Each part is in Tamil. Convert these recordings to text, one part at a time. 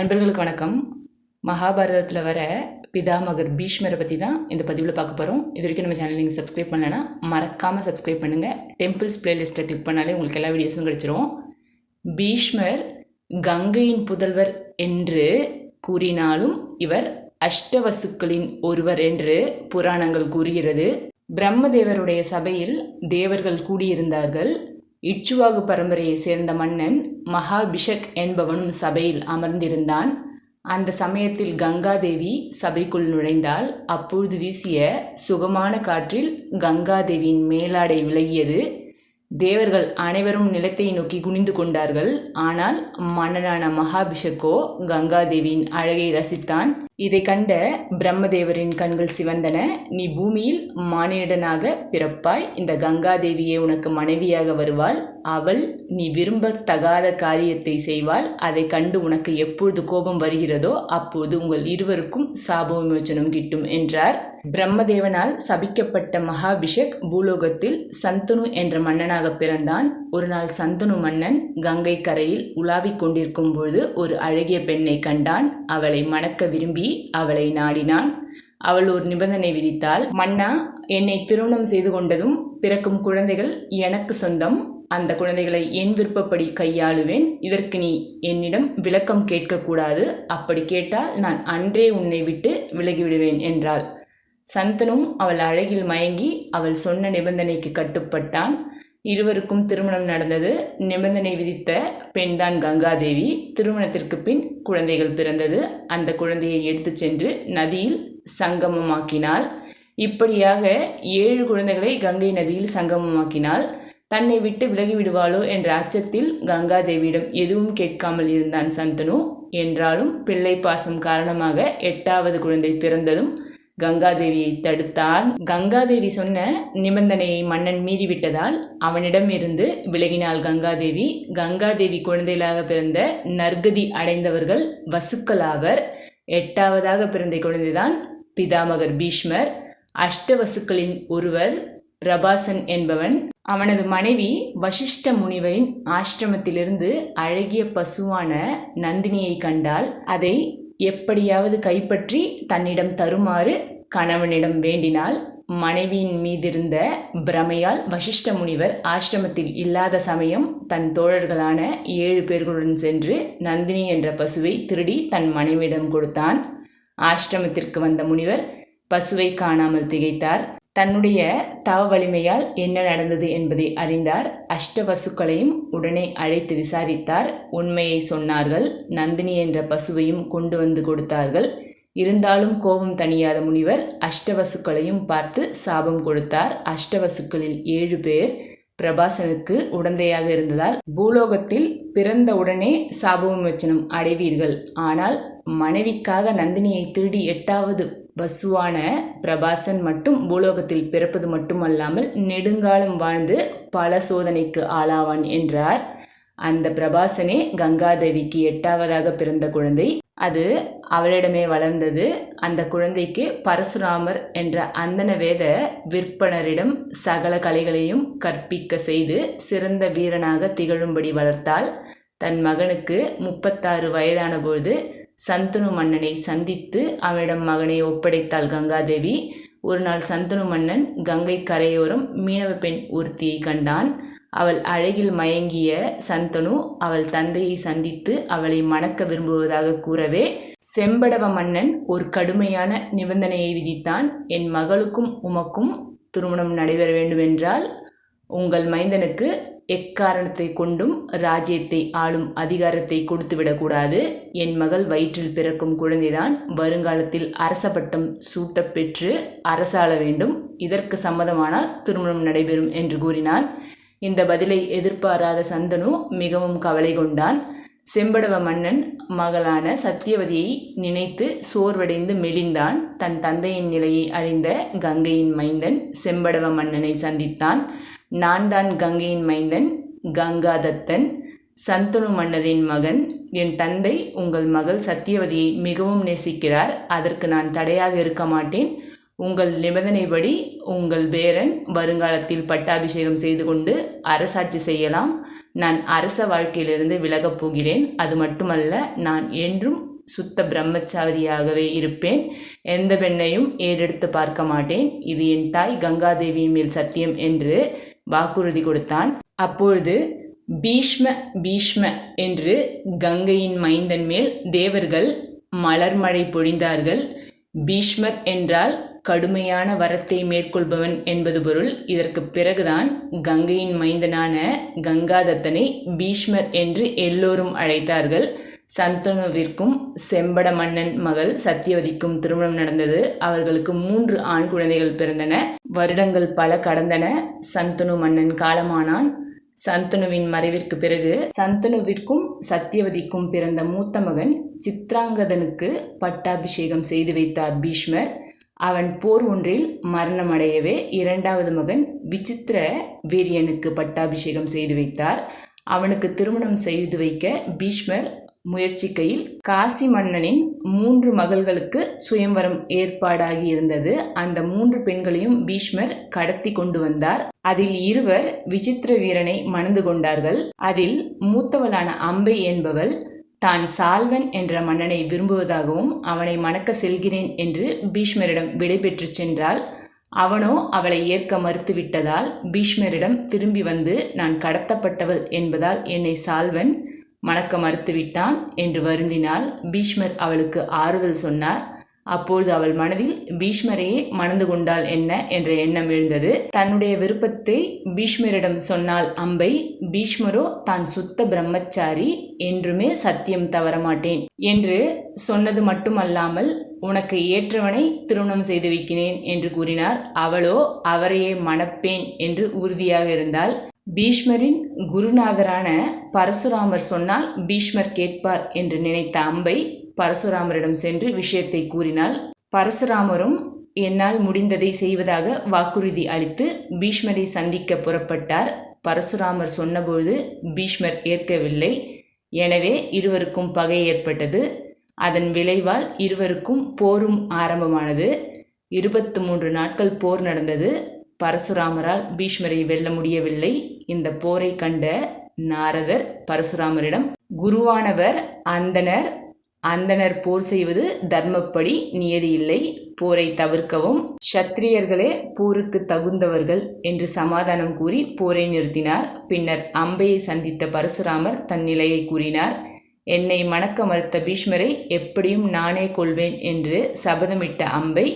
அன்பர்களுக்கு வணக்கம். மகாபாரதத்தில் வர பிதாமகர் பீஷ்மரை பற்றி தான் இந்த பதிவில் பார்க்க போகிறோம் இது வரைக்கும் நம்ம சேனல் நீங்கள் சப்ஸ்கிரைப் பண்ணலைன்னா மறக்காமல் சப்ஸ்கிரைப் பண்ணுங்கள் டெம்பிள்ஸ் பிளேலிஸ்ட்டை கிளிக் பண்ணாலே உங்களுக்கு எல்லா வீடியோஸும் கிடச்சிரும். பீஷ்மர் கங்கையின் புதல்வர் என்று கூறினாலும் இவர் அஷ்டவசுக்களின் ஒருவர் என்று புராணங்கள் கூறுகிறது. பிரம்மதேவருடைய சபையில் தேவர்கள் கூடியிருந்தார்கள். இச்சுவாகு பரம்பரையை சேர்ந்த மன்னன் மகாபிஷக் என்பவனும் சபையில் அமர்ந்திருந்தான். அந்த சமயத்தில் கங்காதேவி சபைக்குள் நுழைந்தால் அப்பொழுது வீசிய சுகமான காற்றில் கங்காதேவியின் மேலாடை விலகியது. தேவர்கள் அனைவரும் நிலத்தை நோக்கி குனிந்து கொண்டார்கள். ஆனால் மன்னனான மகாபிஷக்கோ கங்காதேவியின் அழகை ரசித்தான். இதை கண்ட பிரம்மதேவரின் கண்கள் சிவந்தன. நீ பூமியில் மானிடனாக பிறப்பாய். இந்த கங்காதேவியே உனக்கு மனைவியாக வருவாள். அவள் நீ விரும்பத்தகாத காரியத்தை செய்வாள். அதை கண்டு உனக்கு எப்பொழுது கோபம் வருகிறதோ அப்போது உங்கள் இருவருக்கும் சாப விமோச்சனம் கிட்டும் என்றார். பிரம்மதேவனால் சபிக்கப்பட்ட மகாபிஷக் பூலோகத்தில் சந்தனு என்ற மன்னனாக பிறந்தான். ஒரு நாள் சந்தனு மன்னன் கங்கை கரையில் உலாவிக் கொண்டிருக்கும் பொழுது ஒரு அழகிய பெண்ணை கண்டான். அவளை மணக்க விரும்பி அவளை நாடினான் அவள் ஒரு நிபந்தனை விதித்தாள் மன்னா என்னை திருமணம் செய்து கொண்டதும் பிறக்கும் குழந்தைகள் எனக்கு சொந்தம். அந்த குழந்தைகளை என் விருப்பப்படி கையாளுவேன். இதற்கு நீ என்னிடம் விளக்கம் கேட்கக்கூடாது. அப்படி கேட்டால் நான் அன்றே உன்னை விட்டு விலகிவிடுவேன் என்றாள். சந்தனும் அவள் அழகில் மயங்கி அவள் சொன்ன நிபந்தனைக்கு கட்டுப்பட்டான். இருவருக்கும் திருமணம் நடந்தது. நிபந்தனை விதித்த பெண்தான் கங்காதேவி. திருமணத்திற்கு பின் குழந்தைகள் பிறந்தது. அந்த குழந்தையை எடுத்து சென்று நதியில் சங்கமமாக்கினாள். இப்படியாக ஏழு குழந்தைகளை கங்கை நதியில் சங்கமமாக்கினாள். தன்னை விட்டு விலகி விடுவாளோ என்ற அச்சத்தில் கங்காதேவியிடம் எதுவும் கேட்காமல் இருந்தான் சந்தனு. என்றாலும் பிள்ளை பாசம் காரணமாக எட்டாவது குழந்தை பிறந்ததும் கங்காதேவியை தடுத்தான் கங்காதேவி சொன்ன நிபந்தனையை மன்னன் மீறிவிட்டதால் அவனிடம் இருந்து விலகினாள் கங்காதேவி. கங்காதேவி குழந்தைகளாக பிறந்த நற்கதி அடைந்தவர்கள் வசுக்களாவர். எட்டாவதாக பிறந்த குழந்தைதான் பிதாமகர் பீஷ்மர். அஷ்டவசுக்களின் ஒருவர் பிரபாசன் என்பவன். அவனது மனைவி வசிஷ்ட முனிவரின் ஆசிரமத்திலிருந்து அழகிய பசுவான நந்தினியை கண்டால் அதை எப்படியாவது கைப்பற்றி தன்னிடம் தருமாறு கணவனிடம் வேண்டினாள் மனைவியின் மீதிருந்த பிரமையால் வசிஷ்ட முனிவர் ஆசிரமத்தில் இல்லாத சமயம் தன் தோழர்களான ஏழு பேர்களுடன் சென்று நந்தினி என்ற பசுவை திருடி தன் மனைவியிடம் கொடுத்தான். ஆசிரமத்திற்கு வந்த முனிவர் பசுவை காணாமல் திகைத்தார். தன்னுடைய தவ வலிமையால் என்ன நடந்தது என்பதை அறிந்தார். அஷ்டவசுக்களையும் உடனே அழைத்து விசாரித்தார். உண்மையை சொன்னார்கள். நந்தினி என்ற பசுவையும் கொண்டு வந்து கொடுத்தார்கள். இருந்தாலும் கோபம் தணியாத முனிவர் அஷ்டவசுக்களையும் பார்த்து சாபம் கொடுத்தார். அஷ்டவசுக்களில் ஏழு பேர் பிரபாசனுக்கு உடந்தையாக இருந்ததால் பூலோகத்தில் பிறந்த உடனே சாப விமோச்சனம் அடைவீர்கள். ஆனால் மனைவிக்காக நந்தினியை திருடி எட்டாவது வசுவான பிரபாசன் மட்டும் பூலோகத்தில் பிறப்பது மட்டுமல்லாமல் நெடுங்காலம் வாழ்ந்து பல சோதனைக்கு ஆளாவான் என்றார். அந்த பிரபாசனே கங்காதேவிக்கு எட்டாவதாக பிறந்த குழந்தை. அது அவளிடமே வளர்ந்தது. அந்த குழந்தைக்கு பரசுராமர் என்ற அந்தன வேத விற்பனரிடம் சகல கலைகளையும் கற்பிக்க செய்து சிறந்த வீரனாக திகழும்படி வளர்த்தாள். தன் மகனுக்கு முப்பத்தாறு வயதான பொழுது சந்தனு மன்னனை சந்தித்து அவனிடம் மகனை ஒப்படைத்தாள் கங்காதேவி. ஒரு நாள் சந்தனு மன்னன் கங்கை கரையோரம் மீனவ பெண் ஒருத்தியை கண்டான். அவள் அழகில் மயங்கிய சந்தனு அவள் தந்தையை சந்தித்து அவளை மணக்க விரும்புவதாக கூறவே செம்படவ மன்னன் ஒரு கடுமையான நிபந்தனையை விதித்தான். என் மகளுக்கும் உமக்கும் திருமணம் நடைபெற வேண்டுமென்றால் உங்கள் மைந்தனுக்கு எக்காரணத்தை கொண்டும் ராஜ்யத்தை ஆளும் அதிகாரத்தை கொடுத்துவிடக்கூடாது. என் மகள் வயிற்றில் பிறக்கும் குழந்தைதான் வருங்காலத்தில் அரச பட்டம் சூட்டப் பெற்று அரசாள வேண்டும். இதற்கு சம்மதமானால் திருமணம் நடைபெறும் என்று கூறினான். இந்த பதிலை எதிர்பாராத சந்தனு மிகவும் கவலை கொண்டான். செம்படவ மன்னன் மகளான சத்தியவதியை நினைத்து சோர்வடைந்து மெலிந்தான். தன் தந்தையின் நிலையை அறிந்த கங்கையின் மைந்தன் செம்படவ மன்னனை சந்தித்தான். நான் தான் கங்கையின் மைந்தன் கங்காதத்தன் சந்தனு மன்னரின் மகன். என் தந்தை உங்கள் மகள் சத்தியவதியை மிகவும் நேசிக்கிறார். அதற்கு நான் தடையாக இருக்க மாட்டேன். உங்கள் நிபந்தனைப்படி உங்கள் பேரன் வருங்காலத்தில் பட்டாபிஷேகம் செய்து கொண்டு அரசாட்சி செய்யலாம். நான் அரச வாழ்க்கையிலிருந்து விலகப் போகிறேன். அது மட்டுமல்ல நான் என்றும் சுத்த பிரம்மச்சாரியாகவே இருப்பேன். எந்த பெண்ணையும் ஏறெடுத்து பார்க்க மாட்டேன். இது என் தாய் கங்காதேவியின் மேல் சத்தியம் என்று வாக்குறுதி கொடுத்தான். அப்பொழுது பீஷ்ம பீஷ்ம என்று கங்கையின் மைந்தன் மேல் தேவர்கள் மலர்மழை பொழிந்தார்கள். பீஷ்மர் என்றால் கடுமையான வரத்தை மேற்கொள்பவன் என்பது பொருள். இதற்கு பிறகுதான் கங்கையின் மைந்தனான கங்காதத்தனை பீஷ்மர் என்று எல்லோரும் அழைத்தார்கள். சந்தனுவிற்கும் செம்பட மன்னன் மகள் சத்தியவதிக்கும் திருமணம் நடந்தது. அவர்களுக்கு மூன்று ஆண் குழந்தைகள் பிறந்தன. வருடங்கள் பல கடந்தன. சந்தனு மன்னன் காலமானான். சந்தனுவின் மறைவிற்கு பிறகு சந்தனுவிற்கும் சத்தியவதிக்கும் பிறந்த மூத்த மகன் சித்ராங்கதனுக்கு பட்டாபிஷேகம் செய்து வைத்தார் பீஷ்மர். அவன் போர் ஒன்றில் மரணமடையவே இரண்டாவது மகன் விசித்திர வீரியனுக்கு பட்டாபிஷேகம் செய்து வைத்தார். அவனுக்கு திருமணம் செய்து வைக்க பீஷ்மர் முயற்சிக்கையில் காசி மன்னனின் மூன்று மகள்களுக்கு சுயம்வரம் ஏற்பாடாகி இருந்தது அந்த மூன்று பெண்களையும் பீஷ்மர் கடத்தி கொண்டு வந்தார். அதில் இருவர் விசித்திர வீரனை மணந்து கொண்டார்கள். அதில் மூத்தவளான அம்பை என்பவள் தான் சால்வன் என்ற மன்னனை விரும்புவதாகவும் அவனை மணக்க செல்கிறேன் என்று பீஷ்மரிடம் விடைபெற்று சென்றாள். அவனோ அவளை ஏற்க மறுத்துவிட்டதால் பீஷ்மரிடம் திரும்பி வந்து நான் கடத்தப்பட்டவள் என்பதால் என்னை சால்வன் மணக்க மறுத்துவிட்டான் என்று வருந்தினால் பீஷ்மர் அவளுக்கு ஆறுதல் சொன்னார். அப்பொழுது அவள் மனதில் பீஷ்மரையே மணந்து கொண்டாள் என்ன? என்ற எண்ணம் எழுந்தது. தன்னுடைய விருப்பத்தை பீஷ்மரிடம் சொன்னால் அம்பை பீஷ்மரோ தான் சுத்த பிரம்மச்சாரி என்றுமே சத்தியம் தவறமாட்டேன். என்று சொன்னது மட்டுமல்லாமல் உனக்கு ஏற்றவனை திருமணம் செய்து வைக்கிறேன் என்று கூறினார். அவளோ அவரையே மணப்பேன் என்று உறுதியாக இருந்தால் பீஷ்மரின் குருநாதரான பரசுராமர் சொன்னால் பீஷ்மர் கேட்பார் என்று நினைத்த அம்பை பரசுராமரிடம் சென்று விஷயத்தை கூறினாள் பரசுராமரும் என்னால் முடிந்ததை செய்வதாக வாக்குறுதி அளித்து பீஷ்மரை சந்திக்க புறப்பட்டார். பரசுராமர் சொன்னபோது பீஷ்மர் ஏற்கவில்லை. எனவே இருவருக்கும் பகை ஏற்பட்டது. அதன் விளைவால் இருவருக்கும் போரும் ஆரம்பமானது. இருபத்து மூன்று நாட்கள் போர் நடந்தது. பரசுராமரால் பீஷ்மரை வெல்ல முடியவில்லை. இந்த போரை கண்ட நாரதர் பரசுராமரிடம் குருவானவர் அந்தனர் அந்தனர் போர் செய்வது தர்மப்படி நியதி இல்லை. போரை தவிர்க்கவும் சத்திரியர்களே போருக்கு தகுந்தவர்கள் என்று சமாதானம் கூறி போரை நிறுத்தினார். பின்னர் அம்பையை சந்தித்த பரசுராமர் தன் நிலையை கூறினார் என்னை மணக்க மறுத்த பீஷ்மரை எப்படியும் நானே கொள்வேன் என்று சபதமிட்ட அம்பை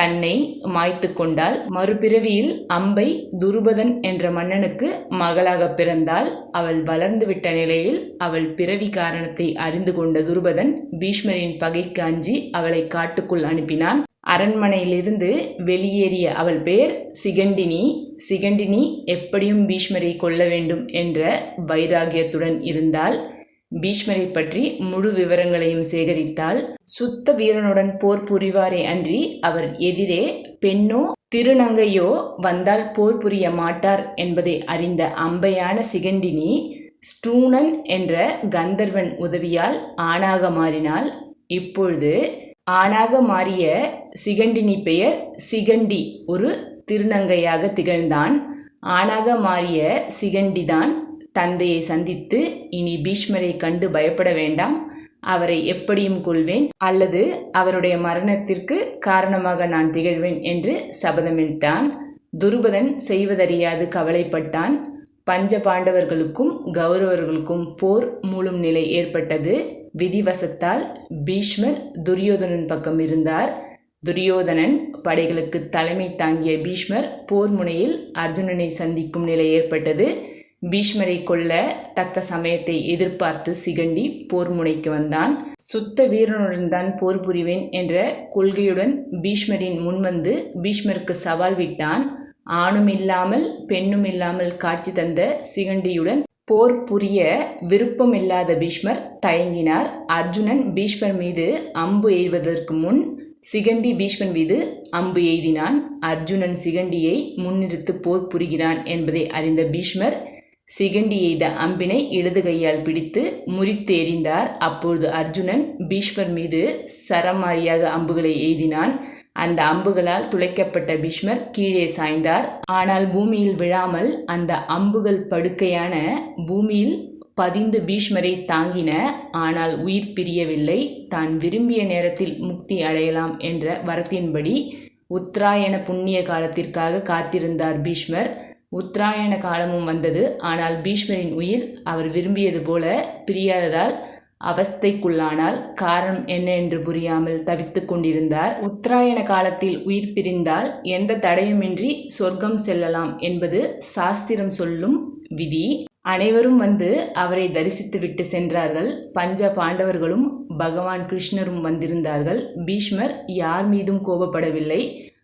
தன்னை மாய்த்து கொண்டால் மறுபிறவியில் அம்பை துருபதன் என்ற மன்னனுக்கு மகளாக பிறந்தால் அவள் வளர்ந்துவிட்ட நிலையில் அவள் பிறவி காரணத்தை அறிந்து கொண்ட துருபதன் பீஷ்மரின் பகைக்கு அஞ்சி அவளை காட்டுக்குள் அனுப்பினான். அரண்மனையிலிருந்து வெளியேறிய அவள் பெயர் சிகண்டினி. சிகண்டினி எப்படியும் பீஷ்மரை கொல்ல வேண்டும் என்ற வைராகியத்துடன் இருந்தால் பீஷ்மரை பற்றி முழு விவரங்களையும் சேகரித்தால் சுத்த வீரனுடன் போர் புரிவாரே அன்றி அவர் எதிரே பெண்ணோ திருநங்கையோ வந்தால் போர் புரிய மாட்டார் என்பதை அறிந்த அம்பையான சிகண்டினி ஸ்டூனன் என்ற கந்தர்வன் உதவியால் ஆணாக மாறினாள் இப்பொழுது ஆணாக மாறிய சிகண்டினி பெயர் சிகண்டி ஒரு திருநங்கையாக திகழ்ந்தான். ஆணாக மாறிய சிகண்டிதான் தந்தையை சந்தித்து இனி பீஷ்மரை கண்டு பயப்பட வேண்டாம். அவரை எப்படியும் கொள்வேன் அல்லது அவருடைய மரணத்திற்கு காரணமாக நான் திகழ்வேன் என்று சபதமிட்டான். துருபதன் செய்வதறியாது கவலைப்பட்டான். பஞ்ச பாண்டவர்களுக்கும் கௌரவர்களுக்கும் போர் மூழும் நிலை ஏற்பட்டது. விதிவசத்தால் பீஷ்மர் துரியோதனன் பக்கம் இருந்தார். துரியோதனன் படைகளுக்கு தலைமை தாங்கிய பீஷ்மர் போர் முனையில் அர்ஜுனனை சந்திக்கும் நிலை ஏற்பட்டது. பீஷ்மரை கொல்ல தக்க சமயத்தை எதிர்பார்த்து சிகண்டி போர் முனைக்கு வந்தான். சுத்த வீரனுடன் தான் போர் புரிவேன் என்ற கொள்கையுடன் பீஷ்மரின் முன்வந்து பீஷ்மருக்கு சவால் விட்டான். ஆணும் இல்லாமல் பெண்ணும் இல்லாமல் காட்சி தந்த சிகண்டியுடன் போர் புரிய விருப்பமில்லாத பீஷ்மர் தயங்கினார். அர்ஜுனன் பீஷ்மர் மீது அம்பு எய்வதற்கு முன் சிகண்டி பீஷ்மன் மீது அம்பு எய்தினான். அர்ஜுனன் சிகண்டியை முன்னிறுத்து போர் புரிகிறான் என்பதை அறிந்த பீஷ்மர் சிகண்டி எய்த அம்பினை இடது கையால் பிடித்து முறித்து எறிந்தார் அப்பொழுது அர்ஜுனன் பீஷ்மர் மீது சரமாரியாக அம்புகளை எய்தினான். அந்த அம்புகளால் துளைக்கப்பட்ட பீஷ்மர் கீழே சாய்ந்தார். ஆனால் பூமியில் விழாமல் அந்த அம்புகள் படுக்கையான பூமியில் பதிந்து பீஷ்மரை தாங்கின ஆனால் உயிர் பிரியவில்லை. தான் விரும்பிய நேரத்தில் முக்தி அடையலாம் என்ற வரத்தின்படி உத்தராயண புண்ணிய காலத்திற்காக காத்திருந்தார் பீஷ்மர். உத்தராயண காலமும் வந்தது. ஆனால் பீஷ்மரின் உயிர் அவர் விரும்பியது போல பிரியாததால் அவஸ்தைக்குள்ளானால் காரணம் என்ன என்று புரியாமல் தவித்துக் கொண்டிருந்தார். உத்தராயண காலத்தில் உயிர் பிரிந்தால் எந்த தடையுமின்றி சொர்க்கம் செல்லலாம் என்பது சாஸ்திரம் சொல்லும் விதி. அனைவரும் வந்து அவரை தரிசித்துவிட்டு சென்றார்கள். பஞ்ச பாண்டவர்களும் பகவான் கிருஷ்ணரும் வந்திருந்தார்கள். பீஷ்மர் யார் மீதும் கோபப்படவில்லை.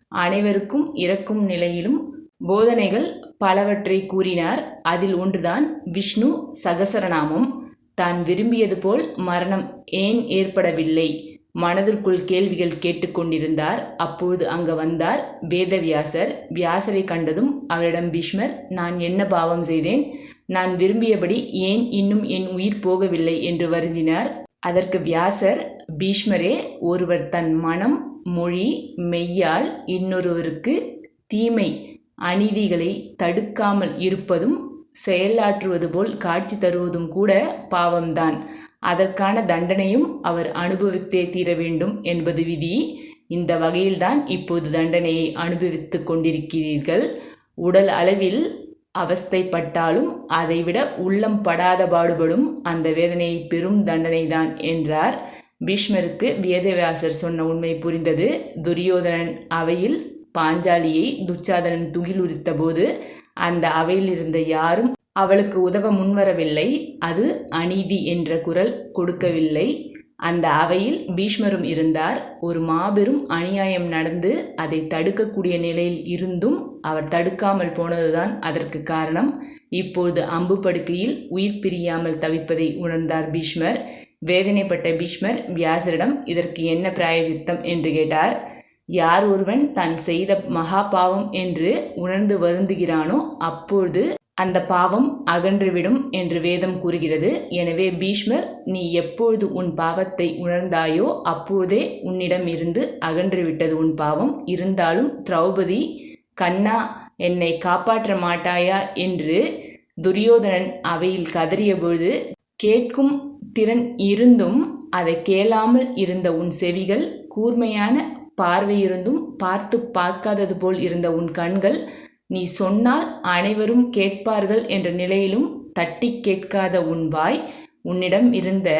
அனைவருக்கும் இறக்கும் நிலையிலும் போதனைகள் பலவற்றை கூறினார். அதில் ஒன்றுதான் விஷ்ணு சகசரநாமம். தான் விரும்பியது போல் மரணம் ஏன் ஏற்படவில்லை? மனதிற்குள் கேள்விகள் கேட்டுக்கொண்டிருந்தார் அப்பொழுது அங்கு வந்தார் வேதவியாசர். வியாசரை கண்டதும் அவரிடம் பீஷ்மர் நான் என்ன பாவம் செய்தேன்? நான் விரும்பியபடி ஏன் இன்னும் என் உயிர் போகவில்லை? என்று வருந்தினார். அதற்கு வியாசர் பீஷ்மரே ஒருவர் தன் மனம் மொழி மெய்யால் இன்னொருவருக்கு தீமை அநீதிகளை தடுக்காமல் இருப்பதும் செயலாற்றுவது போல் காட்சி தருவதும் கூட பாவம்தான். அதற்கான தண்டனையும் அவர் அனுபவித்தே தீர வேண்டும் என்பது விதி. இந்த வகையில்தான் இப்போது தண்டனையை அனுபவித்து கொண்டிருக்கிறீர்கள். உடல் அளவில் அவஸ்தைப்பட்டாலும் அதைவிட உள்ளம் படாத பாடுபடும் அந்த வேதனையை பெரும் தண்டனைதான் என்றார். பீஷ்மருக்கு வேதவியாசர் சொன்ன உண்மை புரிந்தது. துரியோதனன் அவையில் பாஞ்சாலியை துச்சாதனன் துகிலுரித்த போது அந்த அவையில் இருந்த யாரும் அவளுக்கு உதவ முன்வரவில்லை. அது அநீதி என்ற குரல் கொடுக்கவில்லை. அந்த அவையில் பீஷ்மரும் இருந்தார். ஒரு மாபெரும் அநியாயம் நடந்து அதை தடுக்கக்கூடிய நிலையில் இருந்தும் அவர் தடுக்காமல் போனதுதான் அதற்கு காரணம். இப்போது அம்பு படுக்கையில் உயிர் பிரியாமல் தவிப்பதை உணர்ந்தார் பீஷ்மர். வேதனைப்பட்ட பீஷ்மர் வியாசரிடம் இதற்கு என்ன பிராயசித்தம்? என்று கேட்டார். யார் ஒருவன் தான் செய்த மகா பாவம் என்று உணர்ந்து வருந்துகிறானோ அப்பொழுது அந்த பாவம் அகன்றுவிடும் என்று வேதம் கூறுகிறது. எனவே பீஷ்மர் நீ எப்பொழுது உன் பாவத்தை உணர்ந்தாயோ அப்பொழுதே உன்னிடம் இருந்து அகன்றுவிட்டது உன் பாவம். இருந்தாலும் திரௌபதி கண்ணா என்னை காப்பாற்ற மாட்டாயா? என்று துரியோதனன் அவையில் கதறியபொழுது கேட்கும் திறன் இருந்தும் அதை கேளாமல் இருந்த உன் செவிகள் கூர்மையான பார்வையிருந்தும் பார்த்து பார்க்காதது போல் இருந்த உன் கண்கள் நீ சொன்னால் அனைவரும் கேட்பார்கள் என்ற நிலையிலும் தட்டி கேட்காத உன் வாய் உன்னிடம் இருந்த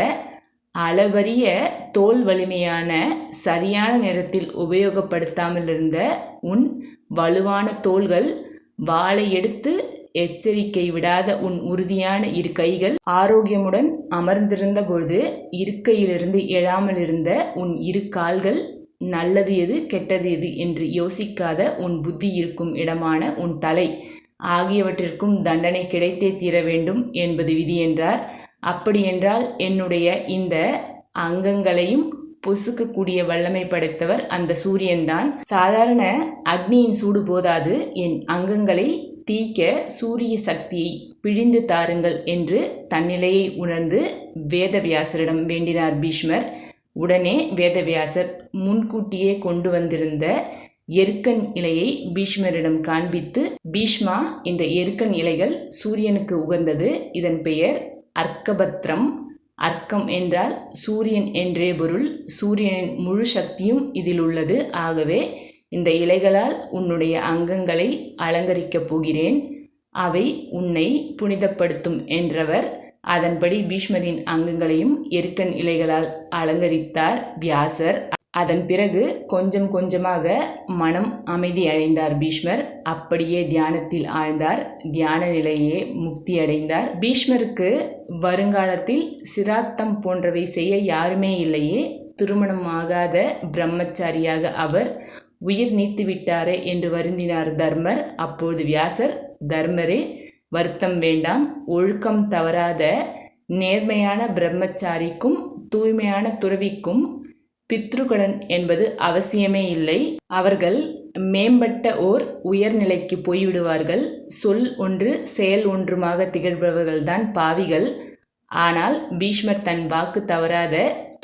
அளவரிய தோல் வலிமையான சரியான நேரத்தில் உபயோகப்படுத்தாமல் இருந்த உன் வலுவான தோள்கள் வாளை எடுத்து எச்சரிக்கை விடாத உன் உறுதியான இரு கைகள் ஆரோக்கியமுடன் அமர்ந்திருந்த பொழுது இருக்கையிலிருந்து எழாமல் இருந்த உன் இரு கால்கள் நல்லது எது கெட்டது எது என்று யோசிக்காத உன் புத்தி இருக்கும் இடமான உன் தலை. ஆகியவற்றிற்கும் தண்டனை கிடைத்தே தீர வேண்டும் என்பது விதி என்றார். அப்படியென்றால் என்னுடைய இந்த அங்கங்களையும் பொசுக்கக்கூடிய வல்லமை படைத்தவர் அந்த சூரியன்தான் சாதாரண அக்னியின் சூடு போதாது. என் அங்கங்களை தீக்க சூரிய சக்தியை பிழிந்து தாருங்கள் என்று தன்னிலையை உணர்ந்து வேதவியாசரிடம் வேண்டினார் பீஷ்மர். உடனே வேதவியாசர் முன்கூட்டியே கொண்டு வந்திருந்த எருக்கன் இலையை பீஷ்மரிடம் காண்பித்து பீஷ்மா இந்த எருக்கன் இலைகள் சூரியனுக்கு உகந்தது. இதன் பெயர் அர்க்கபத்ரம். அர்க்கம் என்றால் சூரியன் என்றே பொருள். சூரியனின் முழு சக்தியும் இதில் உள்ளது. ஆகவே இந்த இலைகளால் உன்னுடைய அங்கங்களை அலங்கரிக்கப் போகிறேன். அவை உன்னை புனிதப்படுத்தும் என்றவர் அதன்படி பீஷ்மரின் அங்கங்களையும் எருக்கன் இலைகளால் அலங்கரித்தார் வியாசர். அதன் பிறகு கொஞ்சம் கொஞ்சமாக மனம் அமைதி அடைந்தார் பீஷ்மர். அப்படியே தியானத்தில் ஆழ்ந்தார். தியான நிலையே முக்தி அடைந்தார். பீஷ்மருக்கு வருங்காலத்தில் சிராத்தம் போன்றவை செய்ய யாருமே இல்லையே. திருமணம் ஆகாத பிரம்மச்சாரியாக அவர் உயிர் நீத்து விட்டாரே என்று வருந்தினார் தர்மர். அப்போது வியாசர் தர்மரே வருத்தம் வேண்டாம். ஒழுக்கம் தவறாத நேர்மையான பிரம்மச்சாரிக்கும் தூய்மையான துறவிக்கும் பித்ருகடன் என்பது அவசியமே இல்லை. அவர்கள் மேம்பட்ட ஓர் உயர்நிலைக்கு போய்விடுவார்கள். சொல் ஒன்று செயல் ஒன்றுமாக திகழ்பவர்கள்தான் பாவிகள். ஆனால் பீஷ்மர் தன் வாக்கு தவறாத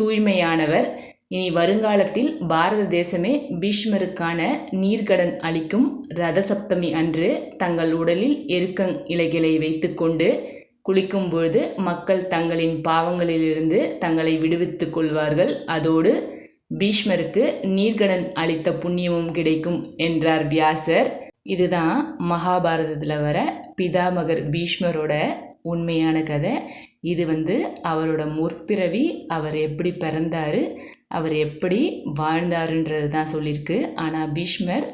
தூய்மையானவர். இனி வருங்காலத்தில் பாரத தேசமே பீஷ்மருக்கான நீர்க்கடன் அளிக்கும் ரதசப்தமி அன்று தங்கள் உடலில் எருக்கங் இலைகளை வைத்துக்கொண்டு குளிக்கும் பொழுது மக்கள் தங்களின் பாவங்களிலிருந்து தங்களை விடுவித்துக் கொள்வார்கள். அதோடு பீஷ்மருக்கு நீர்க்கடன் அளித்த புண்ணியமும் கிடைக்கும் என்றார் வியாசர். இதுதான் மகாபாரதத்தில் வர பிதாமகர் பீஷ்மரோட உண்மையான கதை. இது வந்து அவரோட முற்பிறவி அவர் எப்படி பிறந்தார் அவர் எப்படி வாழ்ந்தாருன்றது தான் சொல்லியிருக்கு. ஆனால் பீஷ்மர்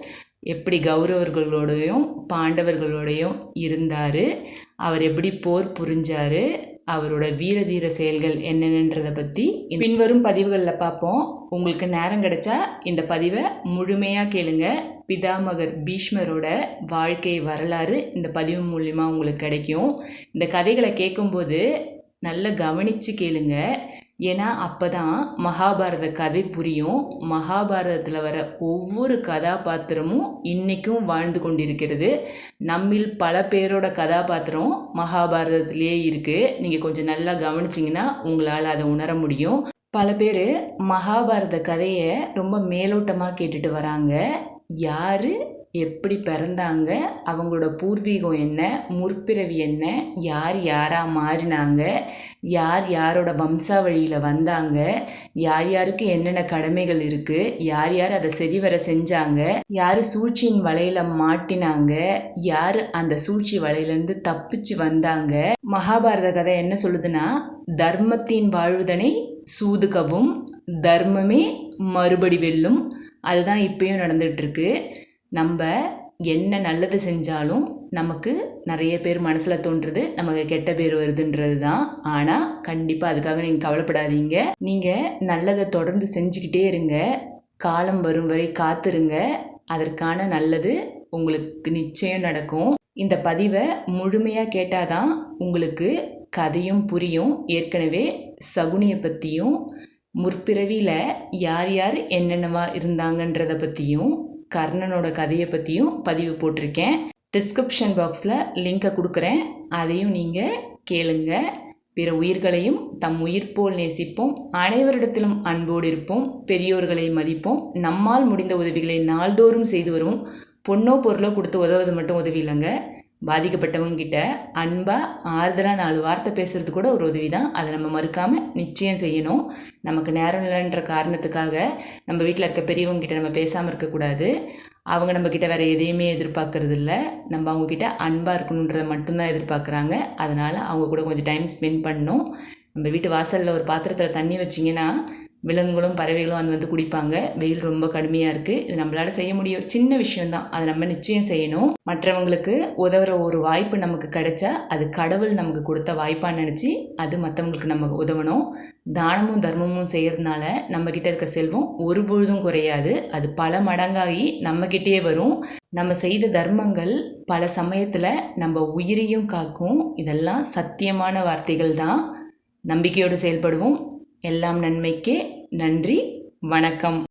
எப்படி கௌரவர்களோடையும் பாண்டவர்களோடையும் இருந்தார் அவர் எப்படி போர் புரிஞ்சார் அவரோட வீர தீர செயல்கள் என்னென்னன்றதை பற்றி பின்வரும் பதிவுகளில் பார்ப்போம். உங்களுக்கு நேரம் கிடைச்சா இந்த பதிவை முழுமையாக கேளுங்கள் பிதாமகர் பீஷ்மரோட வாழ்க்கை வரலாறு இந்த பதிவு மூலிமா உங்களுக்கு கிடைக்கும். இந்த கதைகளை கேட்கும்போது நல்லா கவனித்து கேளுங்க. ஏன்னா அப்போ தான் மகாபாரத கதை புரியும். மகாபாரதத்தில் வர ஒவ்வொரு கதாபாத்திரமும் இன்றைக்கும் வாழ்ந்து கொண்டிருக்கிறது. நம்மில் பல பேரோட கதாபாத்திரம் மகாபாரதத்திலே இருக்குது நீங்கள் கொஞ்சம் நல்லா கவனிச்சிங்கன்னா உங்களால் அதை உணர முடியும். பல பேர் மகாபாரத கதையை ரொம்ப மேலோட்டமாக கேட்டுட்டு வராங்க. யார் எப்படி பிறந்தாங்க அவங்களோட பூர்வீகம் என்ன முற்பிறவி என்ன யார் யாராக மாறினாங்க யார் யாரோட வம்சாவழியில் வந்தாங்க யார் யாருக்கு என்னென்ன கடமைகள் இருக்குது யார் யார் அதை சரிவர செஞ்சாங்க யார் சூழ்ச்சியின் வலையில் மாட்டினாங்க யார் அந்த சூழ்ச்சி வலையிலேருந்து தப்பிச்சு வந்தாங்க. மகாபாரத கதை என்ன சொல்லுதுன்னா தர்மத்தின் வாழ்வுதனை சூதுகவும் தர்மமே மறுபடி வெல்லும் அதுதான் இப்பயும் நடந்துகிட்ருக்கு. நம்ம என்ன நல்லது செஞ்சாலும் நமக்கு நிறைய பேர் மனசில் தோன்றுறது நமக்கு கெட்ட பேர் வருதுன்றது தான் ஆனால் கண்டிப்பாக அதுக்காக நீங்கள் கவலைப்படாதீங்க. நீங்கள் நல்லதை தொடர்ந்து செஞ்சுக்கிட்டே இருங்க. காலம் வரும் வரை காத்திருங்க. அதற்கான நல்லது உங்களுக்கு நிச்சயம் நடக்கும். இந்த பதிவை முழுமையாக கேட்டால் தான் உங்களுக்கு கதையும் புரியும். ஏற்கனவே சகுனியை பற்றியும் முற்பிறவியில் யார் யார் என்னென்னவா இருந்தாங்கன்றத பற்றியும் கர்ணனோட கதையை பற்றியும் பதிவு போட்டிருக்கேன். டிஸ்கிரிப்ஷன் பாக்ஸில் லிங்கை கொடுக்குறேன். அதையும் நீங்கள் கேளுங்க. பிற உயிர்களையும் தம் உயிர் போல் நேசிப்போம். அனைவரிடத்திலும் அன்போடு இருப்போம். பெரியோர்களை மதிப்போம். நம்மால் முடிந்த உதவிகளை நாள்தோறும் செய்து வருவோம் பொண்ணோ பொருளோ கொடுத்து உதவுவது மட்டும் உதவி இல்லைங்க. பாதிக்கப்பட்டவங்கக்கிட்ட அன்பாக ஆறுதலாக நாலு வார்த்தை பேசுகிறது கூட ஒரு உதவி தான் அதை நம்ம மறுக்காமல் நிச்சயம் செய்யணும். நமக்கு நேரம் இல்லைன்ற காரணத்துக்காக நம்ம வீட்டில் இருக்க பெரியவங்க கிட்ட நம்ம பேசாமல் இருக்கக்கூடாது அவங்க நம்மக்கிட்ட வேறு எதையுமே எதிர்பார்க்கறது இல்லை. நம்ம அவங்கக்கிட்ட அன்பாக இருக்கணுன்றதை மட்டும்தான் எதிர்பார்க்குறாங்க. அதனால் அவங்க கூட கொஞ்சம் டைம் ஸ்பெண்ட் பண்ணணும். நம்ம வீட்டு வாசலில் ஒரு பாத்திரத்தில் தண்ணி வச்சிங்கன்னா விலங்குகளும் பறவைகளும் அது வந்து குடிப்பாங்க. வெயில் ரொம்ப கடுமையாக இருக்குது இது நம்மளால் செய்ய முடியும். சின்ன விஷயம்தான். அதை நம்ம நிச்சயம் செய்யணும். மற்றவங்களுக்கு உதவுற ஒரு வாய்ப்பு நமக்கு கிடைச்சா அது கடவுள் நமக்கு கொடுத்த வாய்ப்பான்னு நினச்சி அது மற்றவங்களுக்கு நம்ம உதவணும். தானமும் தர்மமும் செய்கிறதுனால நம்மக்கிட்ட இருக்க செல்வம் ஒரு பொழுதும் குறையாது. அது பல மடங்காகி நம்மக்கிட்டே வரும். நம்ம செய்த தர்மங்கள் பல சமயத்தில் நம்ம உயிரையும் காக்கும். இதெல்லாம் சத்தியமான வார்த்தைகள் தான் நம்பிக்கையோடு செயல்படுவோம். எல்லாம் நன்மைக்கே நன்றி வணக்கம்.